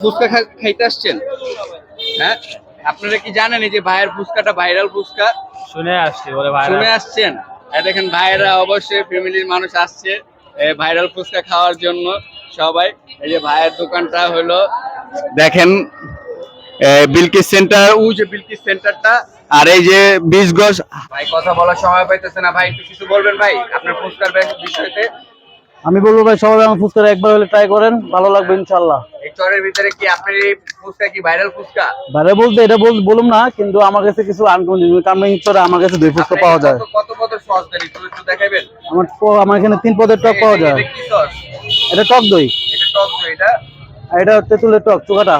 ফুচকা খাইতে আসছেন? হ্যাঁ? আপনারা কি জানেন এই যে ভাইয়ের ফুচকাটা ভাইরাল ফুচকা? শুনে আসছি বলে ভাই শুনে আসছেন? দেখেন ভাইয়েরা অবশ্যই ফ্যামিলির মানুষ আসছে ভাইরাল ফুচকা খাওয়ার জন্য সবাই। এই যে ভাইয়ের দোকানটা হলো দেখেন বিলকিস সেন্টার ও যে বিলকিস সেন্টারটা আর এই যে বিশ গজ ভাই কথা বলার সময় পাইতেছে না। ভাই একটু কিছু বলবেন ভাই আপনার ফুচকার বিষয়তে? আমি বলব ভাই সবাই আমার ফুচকা একবার হলে ট্রাই করেন ভালো লাগবে ইনশাল্লাহ। এই চরের ভিতরে কি আপনার এই ফুচকা কি ভাইরাল ফুচকা? বাইরে বলতে এটা বল- বলুম না কিন্তু আমার কাছে কিছু আনকমন চরে আমার কাছে দুই ফুচকা পাওয়া যায়। কত- সস দেন? একটু একটু দেখাবেন? আমার আমার এখানে তিন পদের টক পাওয়া যায়। এটা কি সস এটা টক দই। এটা টক দই, এটা? এটা তেঁতুলের টক চুকাটা।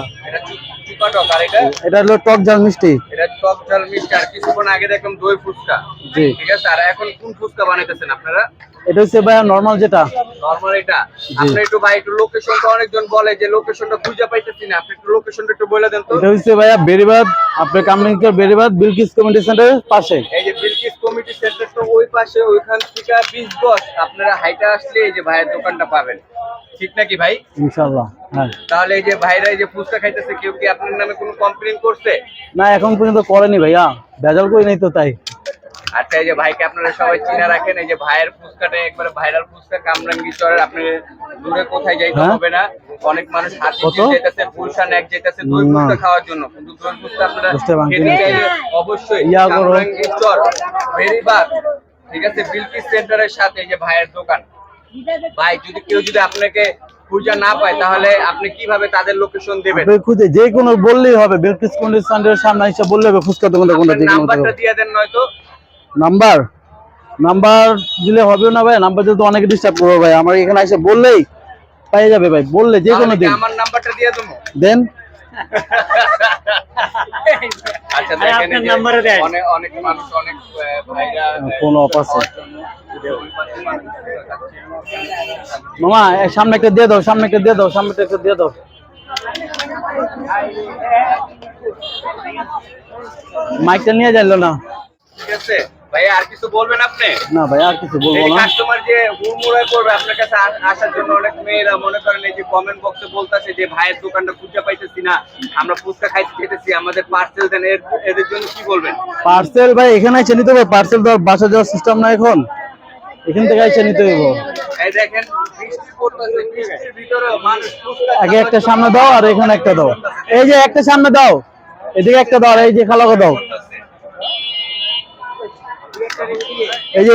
এটা হলো টক ঝাল মিষ্টি। এটা টক ঝাল মিষ্টি আর কিছুক্ষণ আগে দেখলাম দই ফুচকা। জি। ঠিক আছে আর এখন কোন ফুচকা বানাইতেছেন আপনারা? এটা হচ্ছে ভাই নর্মাল যেটা। নরমাল এটা। আপনি একটু ভাই একটু লোকেশনটা অনেকজন বলে যে লোকেশনটা খুঁজে পাইতেছি না। আপনি একটু লোকেশনটা একটু বলে দেন তো। এটা হচ্ছে ভাইয়া বেরিবাদ আপনার বেরিবাদ বিলকিস কমিউনিটি সেন্টারের পাশে। এই যে বিলকিস কমিটি সেন্টার তো ওই পাশে ওইখান থেকে বিশ গজ। আপনারা হাইটা আসলে এই যে ভাইয়ের দোকানটা পাবেন। ঠিক নাকি ভাই? ইনশাল্লাহ হ্যাঁ। তাহলে এই যে ভাইরা এই যে ফুচকা খাইতেছে কেউ কি আপনার নামে কোনো কমপ্লেন করছে? না এখন পর্যন্ত করেনি ভাইয়া। ভেজাল করে নেই তো তাই। আচ্ছা এই যে ভাইকে আপনারা সবাই চিনে রাখেন এই যে ভাইয়ের ফুচকাটা একবারে ভাইরাল ফুচকা কামরাঙ্গি চরের আপনি দূরে কোথায় যাইতে হ্যাঁ? হবে না। অনেক মানুষ হাতে যেতেছে গুলশান এক যেতেছে দই। ফুচকা খাওয়ার জন্য। কিন্তু দই ফুচকা আপনারা খেতে চাইলে অবশ্যই কামরাঙ্গি চর ঠিক আছে বিলকিস সেন্টারের সাথে এই যে ভাইয়ের দোকান। ভাই যদি কেউ যদি আপনাকে খুঁজে না পায় তাহলে আপনি কীভাবে তাদের লোকেশন দেবেন? আপনি খুঁজে যে কোনো বললেই হবে বিলকিস সেন্টারের সামনে এসে বললে হবে ফুচকা দোকানটা কোনটা নাম্বারটা দিয়ে দেন নয়তো নাম্বার? নাম্বার দিলে হবে না ভাই নাম্বার দিলে তো অনেকে ডিস্টার্ব করবে ভাই। আমার এখানে এসে বললেই পেয়ে যাবে ভাই বললে যে কোনো দিন। আমার নাম্বারটা দিয়ে দেবো? দেন। আচ্ছা দেখেন। অনেক অনেক মানুষ অনেক ভাইরা মানুষ খাচ্ছে। মামা সামনে একটা দিয়ে দাও সামনে একটা দিয়ে দাও সামনে একটা দিয়ে দাও। মাইকটা নিয়ে যাইলো না। ঠিক আছে। ভাই আর কিছু বলবেন আপনি? না ভাই আর কিছু বলব না। কাস্টমার যে হুড়মুড়াই করবে আপনার কাছে আসার জন্য অনেক মেয়েরা মনে করেন এই যে কমেন্ট বক্সে বলতেছে যে ভাইয়ের দোকানটা খুঁজে পাইতেছি না আমরা ফুচকা খাইতে খেতেছি আমাদের পার্সেল দেন। এদের জন্য কি বলবেন? পার্সেল ভাই এখানে এসে নিতে হবে। পার্সেল বাসা যাওয়ার সিস্টেম না এখন। এখান থেকে এসে নিতে এই দেখেন আগে একটা সামনে দাও আর এখানে একটা দাও। এই যে একটা সামনে দাও। এদিকে একটা দাও এই যে খালাকে দাও। এই যে